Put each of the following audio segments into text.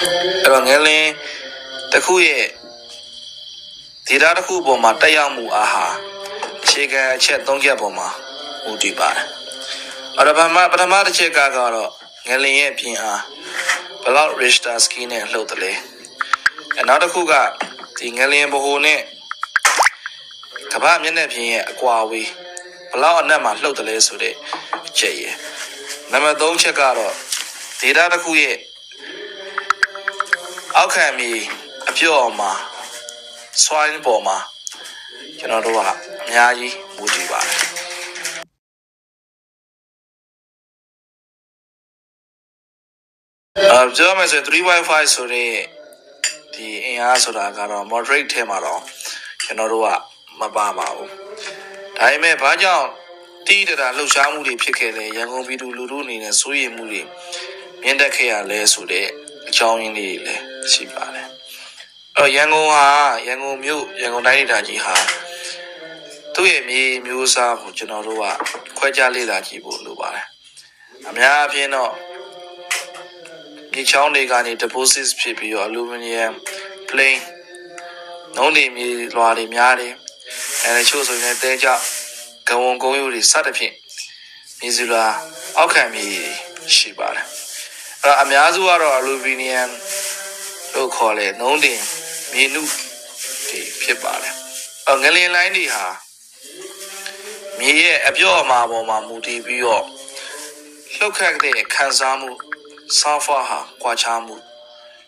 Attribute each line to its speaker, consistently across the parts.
Speaker 1: အဲ့တော့ငယ်လင်းတစ်ခုရဲ့ဒေတာတစ်ခုပေါ်မှာတက်ရောက်မှုအားဟာအခြေခံအချက်၃ချက်ပေါ်မှာမူတည်ပါတယ်အဲ့တော့ပထမပထမတစ်ချက်ကတော့ငယ်လင်းရဲ့ပြင်အားဘယ်လောက် Richter scale နဲ့လှုပ်တယ်လဲအဲ့နောက်တစ်ခုကဒီငယ်လင်းဘိုနဲ့ကမ္ဘာမျက်နှာပြင်ရဲ့အကွာအဝေးဘယ်လောက်အနက်မှာလှုပ်တယ်လဲဆိုတဲ့အချက်ရယ်နံပါတ်3ချက်ကတော့ data တစ်ခုရဲ့ အောက်ခံမီအပြော့မှာ swine ပေါ်မှာကျွန်တော်တို့ကအများကြီးမူတည်ပါတယ်အဲပြောရမယ်ဆိုရင် 3wifi ဆိုတဲ့ဒီအင်အားဆိုတာကတော့ moderate ထဲမှာတော့ကျွန်တော်တို့ကမပါပါဘူးဒါပေမဲ့ဘာကြောင့်တီးတတာလှုပ်ရှားမှုတွေဖြစ်ခဲ့လဲရန်ကုန်ပြည်သူလူထုအနေနဲ့စိုးရိမ်မှုတွေမြင့်တက်ခဲ့ရလဲဆိုတဲ့အကြောင်းရင်းလေးတွေလည်း ရှိပါတယ်အဲ့တော့ရန်ကုန်ဟာရန်ကုန်မြို့ရန်ကုန်တိုင်းဒေသကြီးဟာသူ့ရဲ့မြေမျိုးစားကိုကျွန်တော်တို့ကခွဲခြားလေ့လာကြည့်ဖို့လိုပါတယ်အများအပြားတော့မြေချောင်းတွေကနေ deposits ဖြစ်ပြီးတော့ aluminum plane နှုံးနေမြေလွာတွေများတယ်အဲချို့ဆိုရင်တဲကြောက်ဂဝံကုန်းရိုးတွေစသဖြင့်မြေစုလာအောက်ခံမြေရှိပါတယ်အဲ့တော့အများစုကတော့ aluminum လို့ခေါ်လေနှုံးတင်မြေနုတွေဖြစ်ပါတယ်အော်ငလင်လိုင်းတွေဟာမြေရဲ့အပြော့အမာပေါ်မှာမူတည်ပြီးတော့လှုပ်ခတ်တဲ့ခံစားမှုဆောဖာဟာကွာခြားမှု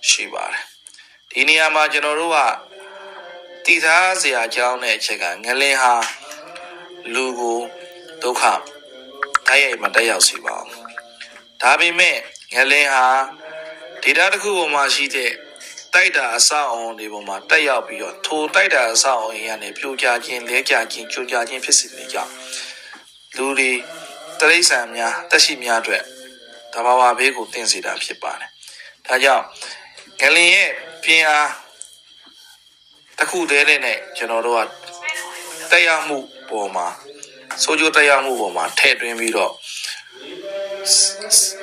Speaker 1: ရှိပါတယ်ဒီနေရာမှာကျွန်တော်တို့ကတည်သားစရာအကြောင်းတဲ့အချက်ကငလင်ဟာလူကိုဒုက္ခတိုက်ရိုက်မတက်ရောက်စေပါဘူးဒါပေမဲ့ငလင်ဟာဒေတာတစ်ခုပေါ်မှာရှိတဲ့ တိုက်တာအဆောက်အုံတွေပေါ်မှာတက်ရောက်ပြီးတော့ထိုတိုက်တာအဆောက်အုံတွေကနေပြိုကျခြင်းလဲကျခြင်းကျိုးကျခြင်းဖြစ်စေနေကြောင်းလူတွေတရိษံများတက်ရှိများအတွက်တဘာဝဘေးကိုတင်စေတာဖြစ်ပါတယ်။ဒါကြောင့်ငလင်ရဲ့ပြင်းအားတစ်ခုတည်းနဲ့ကျွန်တော်တို့ကတက်ရောက်မှုပေါ်မှာဆိုကြတက်ရောက်မှုပေါ်မှာထည့်သွင်းပြီးတော့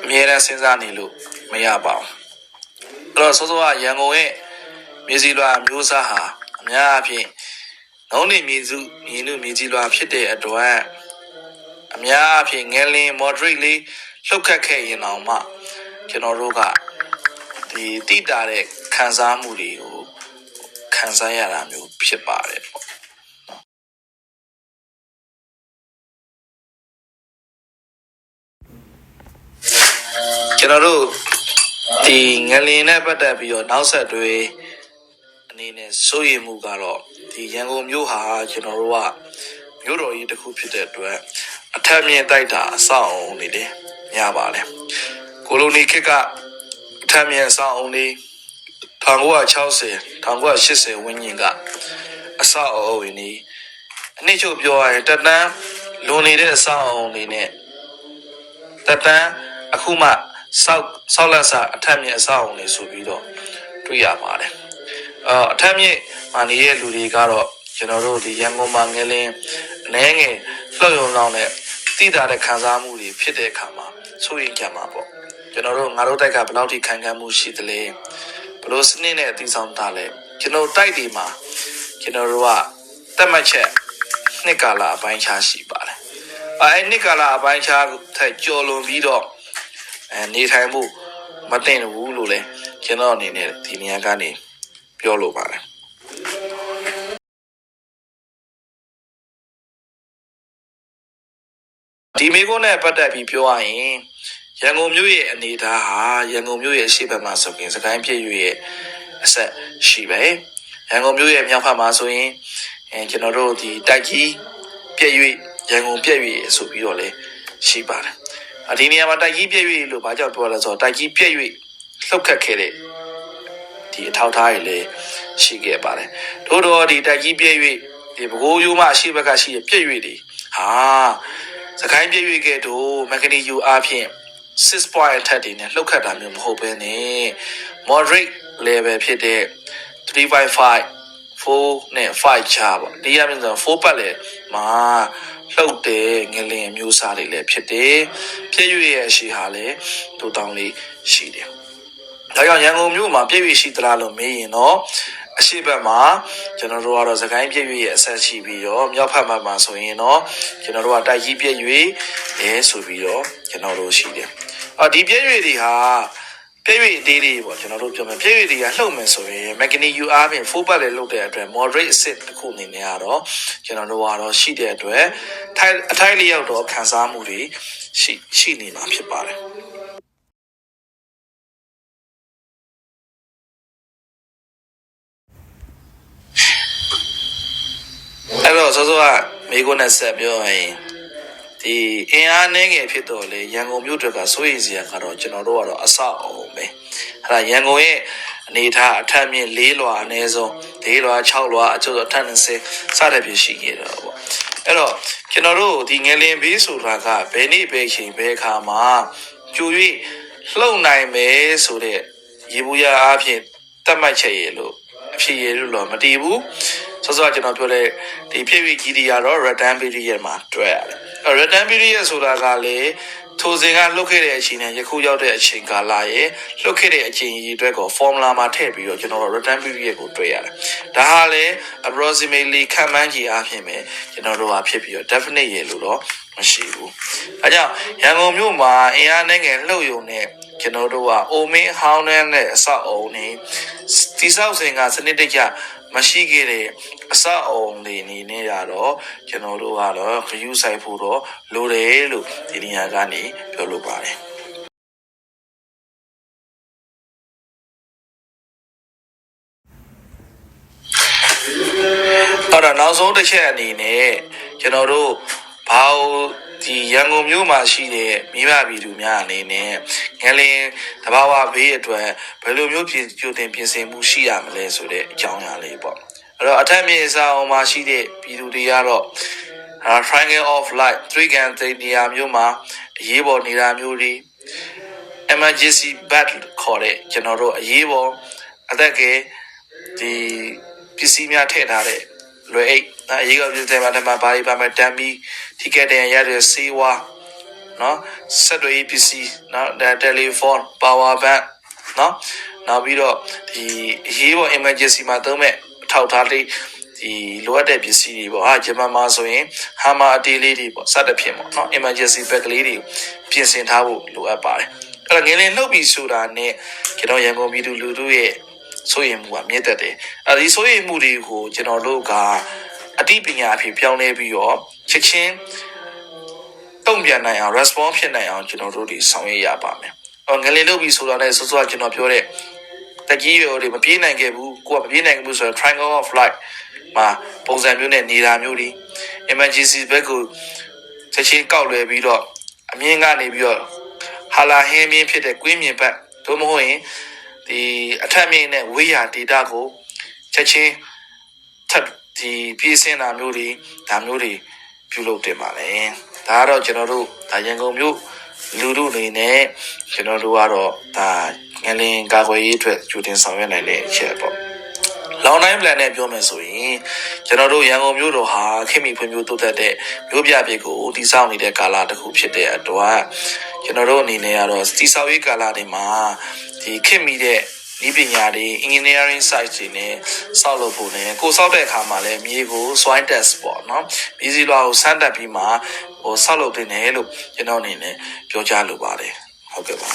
Speaker 1: အမြဲတမ်းစဉ်းစားနေလို့မရပါဘူး။ အဲ့တော့စောစောကရန်ကုန်ရဲ့မြေစီလွာမျိုးစားဟာအများအပြားနှုံးနေမြေစုမြေနုမြေကြီးလွာဖြစ်တဲ့အတွက်အများအပြားငယ်လင်း moderate လေးလှုပ်ခတ်ခဲ့ရင်တော့မှကျွန်တော်တို့ကဒီတိတာတဲ့ခံစားမှုတွေကိုခံစားရတာမျိုးဖြစ်ပါတယ်ပေါ့ကျွန်တော်တို့ ဒီငလင်နဲ့ပတ်သက်ပြီးတော့နောက်ဆက်တွဲအနေနဲ့စိုးရိမ်မှုကတော့ဒီရန်ကုန်မြို့ဟာကျွန်တော်တို့ကမြို့တော်ကြီးတစ်ခုဖြစ်တဲ့အတွက်အထက်မြင့်တိုက်တာအဆောက်အုံတွေလေများပါတယ်ကိုလိုနီခေတ်ကအထက်မြင့်အဆောက်အုံတွေ1960 1980ဝန်းကျင်ကအဆောက်အအုံတွေနေအနှစ်ချုပ်ပြောရရင်တက်တန်းလွန်နေတဲ့အဆောက်အအုံတွေနဲ့တက်တန်းအခုမှ စောက်စောက်လက်စာအထက်မြင့်အဆောက်အုံတွေဆိုပြီးတော့တွေ့ရပါတယ်အော်အထက်မြင့်မာနေရဲ့လူတွေကတော့ကျွန်တော်တို့ဒီရန်ကုန်မှာငလင်းအနေငယ်လှုပ်ရုံလောက်နဲ့တိတာတဲ့ခံစားမှုတွေဖြစ်တဲ့အခါမှာစိုးရိမ်ကြမှာပေါ့ကျွန်တော်တို့ငါတို့တိုက်ကဘယ်လောက်ထိခံခံမှုရှိသလဲဘလို့စနစ်နဲ့အသိဆောင်တာလဲကျွန်တော်တိုက်တွေမှာကျွန်တော်တို့ကတတ်မှတ်ချက်နှစ်ကာလအပိုင်းခြားရှိပါတယ်အဲနှစ်ကာလအပိုင်းခြားထက်ကျော်လွန်ပြီးတော့ အဲနေထိုင်မှုမတင်ဘူးလို့လဲကျွန်တော်အနေနဲ့ဒီနေရာကနေပြောလိုပါတယ်ဒီမိကုန်းနဲ့ပတ်သက်ပြီးပြောရရင်ရန်ကုန်မြို့ရဲ့အနေအထားဟာရန်ကုန်မြို့ရဲ့ရှေ့ဘက်မှာဆိုရင်စကိုင်းပြည့်ရွရဲ့အဆက်ရှိပဲရန်ကုန်မြို့ရဲ့မြောက်ဘက်မှာဆိုရင်အဲကျွန်တော်တို့ဒီတိုက်ကြီးပြည့်ရွရန်ကုန်ပြည့်ရွဆိုပြီးတော့လဲရှိပါတယ်အ ဒီနေရာမှာတိုက်ကြီးပြည့်ရွလို့ဘာကြောင့်ပြောလဲဆိုတော့တိုက်ကြီးပြည့်ရွလှုပ်ခတ်ခဲ့တဲ့ဒီအထောက်ထားတွေလည်းရှိခဲ့ပါတယ်ထို့တော့ဒီတိုက်ကြီးပြည့်ရွဒီဘကိုးရိုးမှအရှိဘက်ကရှိတဲ့ပြည့်ရွတွေဟာစကိုင်းပြည့်ရွကဲ့သို့မက်ကနီယူအားဖြင့်6 point အထက်တွေနဲ့လှုပ်ခတ်တာမျိုးမဟုတ်ဘဲနဲ့ moderate level ဖြစ်တဲ့355 4နဲ့5ချာပေါ့ဒီရမျိုးဆို4ပတ်လေမှာလှုပ်တဲ့ငလင်မျိုးစားတွေလည်းဖြစ်တယ်ဖြစ်ရွရဲ့အရှိဟာလည်းတူတောင်းလေးရှိတယ်ဒါကြောင့်ရန်ကုန်မြို့မှာပြည့်ရရှိသလားလို့မေးရင်တော့အရှိတ်ဘက်မှာကျွန်တော်တို့ကတော့သခိုင်းပြည့်ရရဲ့အဆက်ရှိပြီးတော့မြောက်ဖက်ဘက်မှာဆိုရင်တော့ကျွန်တော်တို့ကတိုက်ကြီးပြည့်ရရဲဆိုပြီးတော့ကျွန်တော်တို့ရှိတယ်။အော်ဒီပြည့်ရတွေဟာ ပြည့်ရအသေးလေးပေါ့ကျွန်တော်တို့ပြောမယ်ပြည့်ရတွေကလှုပ်မယ်ဆိုရင် mechanic you အားဖြင့် full back လေးလှုပ်တဲ့အတွက် moderate အဆင့်တစ်ခုအနေနဲ့ကတော့ကျွန်တော်တို့ကတော့ရှိတဲ့အတွက်ထိုင်အထိုက်လျောက်တော့ခံစားမှုတွေရှိရှိနေမှာဖြစ်ပါတယ်။အဲ့တော့စောစောကမိကုန်းနဲ့ဆက်ပြောရင် ဒီအင်အားနည်းငယ်ဖြစ်တော့လေရန်ကုန်မြို့တွေကစိုးရိမ်စရာကတော့ကျွန်တော်တို့ကတော့အဆောက်အအုံပဲအဲ့ဒါရန်ကုန်ရဲ့အနေထားအထက်မြင့်၄လွာအနည်းဆုံး၄လွာ6လွာအကျိုးအထက်20စတဲ့ပြရှိခဲ့တော့ပေါ့အဲ့တော့ကျွန်တော်တို့ဒီငလင်ဘေးဆိုတာကဘယ်နေ့ဘယ်ချိန်ဘယ်အခါမှာကျူ၍လှုပ်နိုင်မယ်ဆိုတဲ့ရေဘူးရအားဖြင့်တတ်မှတ်ချက်ရလို့အဖြစ်ရလို့တော့မတည်ဘူးဆောစောကျွန်တော်ပြောတဲ့ဒီဖြစ်ဖြစ်ကြီးတွေကတော့ return period မှာတွေ့ရတယ်။ return period ဆိုတာကလေထိုစဉ်ကလွတ်ခဲ့တဲ့အချိန်နဲ့ယခုရောက်တဲ့အချိန်ကာလရဲ့လွတ်ခဲ့တဲ့အချိန်ကြီးအတွက်ကို formula မှာထည့်ပြီးတော့ကျွန်တော်တို့ return period ကိုတွေ့ရတယ်။ဒါဟာလေ approximately ခန့်မှန်းကြီးအဖြစ်ပဲကျွန်တော်တို့ဟာဖြစ်ပြီးတော့ definite ရေလို့တော့မရှိဘူး။အဲကြောင့်ရန်ကုန်မြို့မှာအင်အားနဲ့ငယ်လှုပ်ယုံနဲ့ကျွန်တော်တို့ကအိုမင်းဟောင်းနဲ့အဆောက်အုံနေတိဆောက်စဉ်ကစနစ်တကျ မရှိခဲ့တဲ့အဆောက်အုံတွေအနေနဲ့ရတော့ကျွန်တော်တို့ကတော့ခရူးဆိုင်ဖို့တော့လိုတယ်လို့ဒီနေရာကနေပြောလိုပါတယ်အဲ့တော့နောက်ဆုံးတစ်ချက်အနေနဲ့ကျွန်တော်တို့ဘာလို့ ဒီရန်ကုန်မြို့မှာရှိတဲ့မိဘပြည်သူများအနေနဲ့ငလင်တဘာဝဘေးအတွက်ဘယ်လိုမျိုးပြင်ကြိုတင်ပြင်ဆင်မှုရှိရမလဲဆိုတဲ့အကြောင်းအရာလေးပေါ့အဲ့တော့အထက်မြေစာအုံမှာရှိတဲ့ပြည်သူတွေကတော့အာ triangle of light three can တဲ့နေရာမျိုးမှာအရေးပေါ်နေတာမျိုးတွေ emergency bed ခေါ်တဲ့ကျွန်တော်တို့အရေးပေါ်အသက်ကဒီပစ္စည်းများထည့်ထားတဲ့ လွယ်အိတ်အရေးပေါ်ပြည်တယ်မှာတမဘာဒီပါမယ်တမ်ဘီထိကက်တန်ရတဲ့စေးဝါနော်ဆက်တွေပစ္စည်းနော်တယ်လီဖုန်းပါဝါဘန့်နော်နောက်ပြီးတော့ဒီအရေးပေါ် emergency မှာသုံးမဲ့အထောက်အထားလေးဒီလိုအပ်တဲ့ပစ္စည်းတွေပေါ့ဟာဂျမန်မှာဆိုရင်ဟာမာအတေးလေးတွေပေါ့စသဖြင့်ပေါ့နော် emergency bag လေးတွေပြင်ဆင်ထားဖို့လိုအပ်ပါတယ်အဲ့တော့ငလင်လှုပ်ပြီးဆိုတာနဲ့ကျွန်တော်ရန်ကုန်ပြည်သူလူထုရဲ့ စိုးရိမ်မှုကမြင့်တက်တယ်အဲဒီစိုးရိမ်မှုတွေကိုကျွန်တော်တို့ကအသိပညာအဖြစ်ပြောင်းလဲပြီးတော့ချက်ချင်းတုံ့ပြန်နိုင်အောင် response ဖြစ်နိုင်အောင်ကျွန်တော်တို့တွေဆောင်ရွက်ရပါမယ်အော်ငလင်လှုပ်ပြီးဆိုတာနဲ့စောစောကကျွန်တော်ပြောတဲ့တကြီးရောတွေမပြေးနိုင်ခဲ့ဘူးကိုကမပြေးနိုင်ဘူးဆိုတော့ triangle of light မှာပုံစံမျိုးနဲ့နေတာမျိုးတွေ emergency ဘက်ကိုချက်ချင်းကောက်လွယ်ပြီးတော့အမြင့်ကနေပြီးတော့ဟာလာဟင်းမြင့်ဖြစ်တဲ့ကွင်းမြင်ဘက်သို့မဟုတ်ရင် ဒီအထက်မြင့်နဲ့ဝေးရာ data ကိုချက်ချင်းထပ်ဒီပြေးစင်းတာမျိုးတွေဒါမျိုးတွေပြုလုပ်တင်ပါလေဒါကတော့ကျွန်တော်တို့ဒါရန်ကုန်မြို့လူတို့အနေနဲ့ကျွန်တော်တို့ကတော့ဒါငလင်ကာကွယ်ရေးအတွက်ကြိုတင်ဆောင်ရွက်နိုင်တဲ့အချက်ပေါ့လောင်တိုင်း plan နဲ့ပြောမယ်ဆိုရင်ကျွန်တော်တို့ရန်ကုန်မြို့တော်ဟာခင်မီဖွံ့ဖြိုးတိုးတက်တဲ့မြို့ပြပြည်ကိုတည်ဆောက်နေတဲ့ကာလတစ်ခုဖြစ်တဲ့အတွက်ကျွန်တော်တို့အနေနဲ့ကတော့တည်ဆောက်ရေးကာလတွေမှာ ဒီခင်မိတဲ့ဒီပညာတွေ engineering site တွေ ਨੇ ဆောက်လုပ်ဖို့ ਨੇ ကိုဆောက်တဲ့အခါမှာလည်းမြေကို soil test ပေါ့နော်မြေစီလွာကိုဆန်းတက်ပြီးမှဟိုဆောက်လုပ်တင်တယ်လို့ကျွန်တော်အနေနဲ့ပြောကြားလိုပါတယ်ဟုတ်ကဲ့ပါ